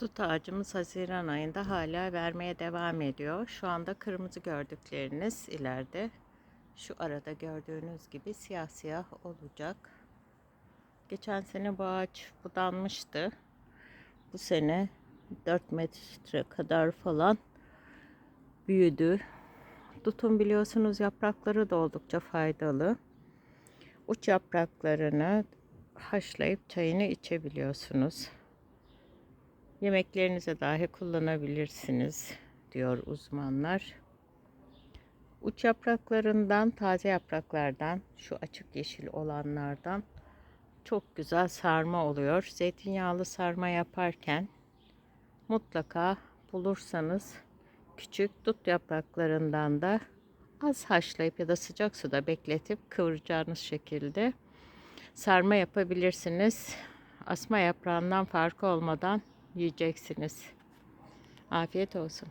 Dut ağacımız Haziran ayında hala vermeye devam ediyor. Şu anda kırmızı gördükleriniz ileride. Şu arada gördüğünüz gibi siyah siyah olacak. Geçen sene bu ağaç budanmıştı. Bu sene 4 metre kadar falan büyüdü. Dutun biliyorsunuz yaprakları da oldukça faydalı. Uç yapraklarını haşlayıp çayını içebiliyorsunuz. Yemeklerinize dahi kullanabilirsiniz diyor uzmanlar. Uç yapraklarından, taze yapraklardan, şu açık yeşil olanlardan çok güzel sarma oluyor. Zeytinyağlı sarma yaparken mutlaka bulursanız küçük dut yapraklarından da az haşlayıp ya da sıcak suda bekletip kıvıracağınız şekilde sarma yapabilirsiniz. Asma yaprağından farkı olmadan yiyeceksiniz. Afiyet olsun.